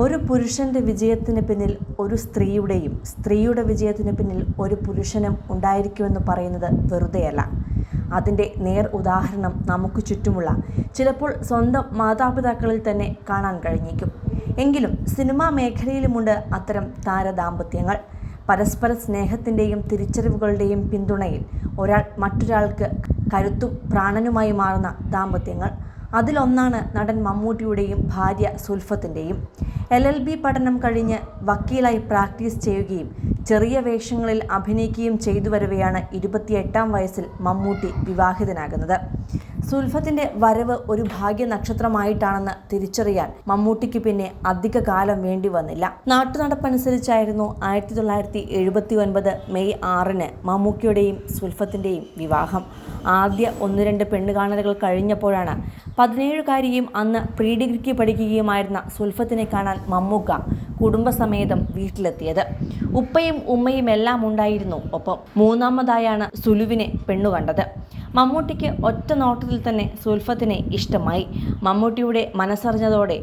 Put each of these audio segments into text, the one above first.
ഒരു പുരുഷന്റെ വിജയത്തിന് പിന്നിൽ ഒരു സ്ത്രീയുടെയും സ്ത്രീയുടെ വിജയത്തിന് പിന്നിൽ ഒരു പുരുഷനും ഉണ്ടായിരിക്കുമെന്ന് പറയുന്നത് വെറുതെയല്ല. അതിന്റെ നേർ ഉദാഹരണം നമുക്ക് ചുറ്റുമുള്ള ചിലപ്പോൾ സ്വന്തം മാതാപിതാക്കളിൽ തന്നെ കാണാൻ കഴിഞ്ഞേക്കും. എങ്കിലും സിനിമാ മേഖലയിലുമുണ്ട് അത്തരം താരദാമ്പത്യങ്ങൾ. പരസ്പര സ്നേഹത്തിന്റെയും തിരിച്ചറിവുകളുടെയും പിന്തുണയിൽ ഒരാൾ മറ്റൊരാൾക്ക് കരുത്തും പ്രാണനുമായി മാറുന്ന ദാമ്പത്യങ്ങൾ. അതിലൊന്നാണ് നടൻ മമ്മൂട്ടിയുടെയും ഭാര്യ സുൽഫത്തിന്റെയും. എൽ എൽ ബി പഠനം കഴിഞ്ഞ് വക്കീലായി പ്രാക്ടീസ് ചെയ്യുകയും ചെറിയ വേഷങ്ങളിൽ അഭിനയിക്കുകയും ചെയ്തു വരവെയാണ് ഇരുപത്തിയെട്ടാം വയസ്സിൽ മമ്മൂട്ടി വിവാഹിതനാകുന്നത്. സുൽഫത്തിന്റെ വരവ് ഒരു ഭാഗ്യ നക്ഷത്രമായിട്ടാണെന്ന് തിരിച്ചറിയാൻ മമ്മൂട്ടിക്ക് പിന്നെ അധിക കാലം വേണ്ടി വന്നില്ല. നാട്ടുനടപ്പനുസരിച്ചായിരുന്നു ആയിരത്തി തൊള്ളായിരത്തി എഴുപത്തി ഒൻപത് മെയ് ആറിന് മമ്മൂക്കിയുടെയും സുൽഫത്തിന്റെയും വിവാഹം. ആദ്യ ഒന്ന് രണ്ട് പെണ്ണുകാണലുകൾ കഴിഞ്ഞപ്പോഴാണ് പതിനേഴുകാരിയും അന്ന് പ്രീ ഡിഗ്രിക്ക് പഠിക്കുകയുമായിരുന്ന സുൽഫത്തിനെ കാണാൻ മമ്മൂക്ക കുടുംബസമേതം വീട്ടിലെത്തിയത്. ഉപ്പയും ഉമ്മയും എല്ലാം ഉണ്ടായിരുന്നു ഒപ്പം. മൂന്നാമതായാണ് സുലുവിനെ പെണ്ണുകണ്ടത്. മമ്മൂട്ടിക്ക് ഒറ്റ നോട്ടത്തിൽ തന്നെ സുൽഫത്തിനെ ഇഷ്ടമായി. മമ്മൂട്ടിയുടെ മനസ്സറിഞ്ഞതോടെ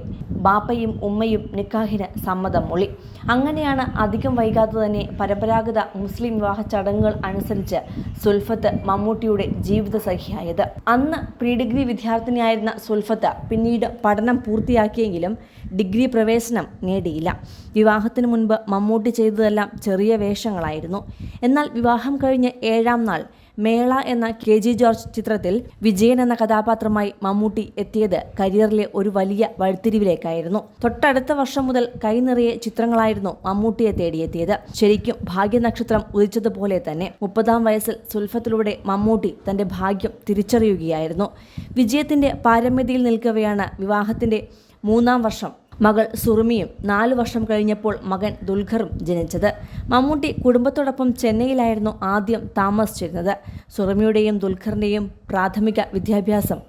ബാപ്പയും ഉമ്മയും നിക്കാഹിന് സമ്മതം മൊളി. അങ്ങനെയാണ് അധികം വൈകാതെ തന്നെ പരമ്പരാഗത മുസ്ലിം വിവാഹ ചടങ്ങുകൾ അനുസരിച്ച് സുൽഫത്ത് മമ്മൂട്ടിയുടെ ജീവിത സഖിയായത് അന്ന് പ്രീ ഡിഗ്രി വിദ്യാർത്ഥിനിയായിരുന്ന സുൽഫത്ത് പിന്നീട് പഠനം പൂർത്തിയാക്കിയെങ്കിലും ഡിഗ്രി പ്രവേശനം നേടിയില്ല. വിവാഹത്തിന് മുൻപ് മമ്മൂട്ടി ചെയ്തതെല്ലാം ചെറിയ വേഷങ്ങളായിരുന്നു. എന്നാൽ വിവാഹം കഴിഞ്ഞ് ഏഴാം നാൾ മേള എന്ന കെ ജി ജോർജ് ചിത്രത്തിൽ വിജയൻ എന്ന കഥാപാത്രമായി മമ്മൂട്ടി എത്തിയത് കരിയറിലെ ഒരു വലിയ വഴിത്തിരിവിലേക്കായിരുന്നു. തൊട്ടടുത്ത വർഷം മുതൽ കൈനിറയെ ചിത്രങ്ങളായിരുന്നു മമ്മൂട്ടിയെ തേടിയെത്തിയത്. ശരിക്കും ഭാഗ്യനക്ഷത്രം ഉദിച്ചതുപോലെ തന്നെ മുപ്പതാം വയസ്സിൽ സുൽഫത്തിലൂടെ മമ്മൂട്ടി തന്റെ ഭാഗ്യം തിരിച്ചറിയുകയായിരുന്നു. വിജയത്തിന്റെ പാരമ്യതയിൽ നിൽക്കവെയാണ് വിവാഹത്തിന്റെ മൂന്നാം വർഷം മകൾ സുറുമിയും നാലു വർഷം കഴിഞ്ഞപ്പോൾ മകൻ ദുൽഖറും ജനിച്ചത്. മമ്മൂട്ടി കുടുംബത്തോടൊപ്പം ചെന്നൈയിലായിരുന്നു ആദ്യം താമസിച്ചിരുന്നത്. സുറുമിയുടെയും ദുൽഖറിന്റെയും പ്രാഥമിക വിദ്യാഭ്യാസം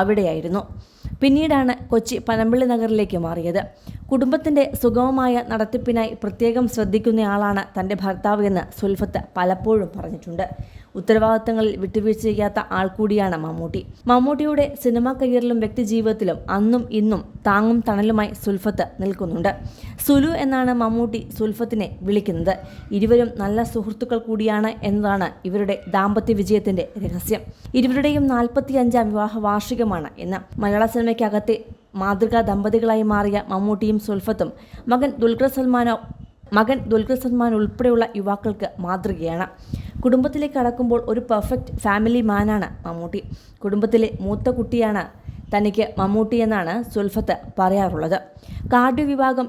അവിടെയായിരുന്നു. പിന്നീടാണ് കൊച്ചി പനമ്പള്ളി നഗറിലേക്ക് മാറിയത്. കുടുംബത്തിന്റെ സുഗമമായ നടത്തിപ്പിനായി പ്രത്യേകം ശ്രദ്ധിക്കുന്നയാളാണ് തന്റെ ഭർത്താവ് എന്ന് സുൽഫത്ത് പലപ്പോഴും പറഞ്ഞിട്ടുണ്ട്. ഉത്തരവാദിത്തങ്ങളിൽ വിട്ടുവീഴ്ച ചെയ്യാത്ത ആൾ കൂടിയാണ് മമ്മൂട്ടി. മമ്മൂട്ടിയുടെ സിനിമാ കരിയറിലും വ്യക്തിജീവിതത്തിലും അന്നും ഇന്നും താങ്ങും തണലുമായി സുൽഫത്ത് നിൽക്കുന്നുണ്ട്. സുലു എന്നാണ് മമ്മൂട്ടി സുൽഫത്തിനെ വിളിക്കുന്നത്. ഇരുവരും നല്ല സുഹൃത്തുക്കൾ കൂടിയാണ് എന്നതാണ് ഇവരുടെ ദാമ്പത്യ വിജയത്തിന്റെ രഹസ്യം. ഇരുവരുടെയും നാൽപ്പത്തി അഞ്ചാം വിവാഹ വാർഷികമാണ് ഇന്ന്. മലയാള സിനിമയ്ക്കകത്തെ മാതൃകാ ദമ്പതികളായി മാറിയ മമ്മൂട്ടിയും സുൽഫത്തും മകൻ ദുൽഖർ സൽമാനോ മകൻ ദുൽഖർ സൽമാൻ ഉൾപ്പെടെയുള്ള യുവാക്കൾക്ക് മാതൃകയാണ്. കുടുംബത്തിലേക്ക് കടക്കുമ്പോൾ ഒരു പെർഫെക്റ്റ് ഫാമിലി മാനാണ് മമ്മൂട്ടി. കുടുംബത്തിലെ മൂത്ത കുട്ടിയാണ് തനിക്ക് മമ്മൂട്ടി എന്നാണ് സുൽഫത്ത് പറയാറുള്ളത്. കാർഡിയോ വിഭാഗം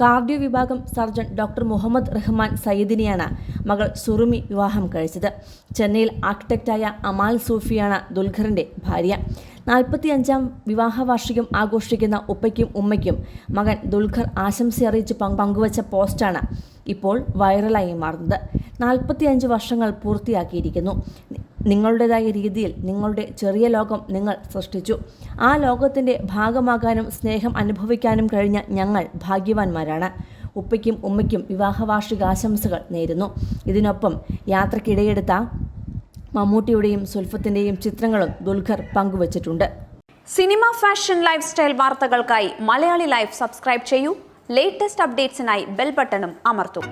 കാർഡിയോ വിഭാഗം സർജൻ ഡോക്ടർ മുഹമ്മദ് റഹ്മാൻ സയ്യിദിനെയാണ് മകൾ സുറുമി വിവാഹം കഴിച്ചത്. ചെന്നൈയിൽ ആർക്കിടെക്റ്റായ അമാൽ സൂഫിയാണ് ദുൽഖറിന്റെ ഭാര്യ. നാൽപ്പത്തി അഞ്ചാം വിവാഹ വാർഷികം ആഘോഷിക്കുന്ന ഉപ്പയ്ക്കും ഉമ്മയ്ക്കും മകൻ ദുൽഖർ ആശംസ അറിയിച്ച് പങ്കുവച്ച പോസ്റ്റാണ് ഇപ്പോൾ വൈറലായി മാറുന്നത്. നാൽപ്പത്തിയഞ്ച് വർഷങ്ങൾ പൂർത്തിയാക്കിയിരിക്കുന്നു. നിങ്ങളുടേതായ രീതിയിൽ നിങ്ങളുടെ ചെറിയ ലോകം നിങ്ങൾ സൃഷ്ടിച്ചു. ആ ലോകത്തിന്റെ ഭാഗമാകാനും സ്നേഹം അനുഭവിക്കാനും കഴിഞ്ഞ ഞങ്ങൾ ഭാഗ്യവാന്മാരാണ്. ഉപ്പയ്ക്കും ഉമ്മയ്ക്കും വിവാഹ വാർഷികാശംസകൾ നേരുന്നു. ഇതിനൊപ്പം യാത്രക്കിടയെടുത്ത മമ്മൂട്ടിയുടെയും സുൽഫത്തിന്റെയും ചിത്രങ്ങളും ദുൽഖർ പങ്കുവച്ചിട്ടുണ്ട്. സിനിമ ഫാഷൻ ലൈഫ് സ്റ്റൈൽ വാർത്തകൾക്കായി മലയാളി ലൈഫ് സബ്സ്ക്രൈബ് ചെയ്യൂ. ലേറ്റസ്റ്റ് അപ്ഡേറ്റ്സിനായി ബെൽ ബട്ടണും അമർത്തും.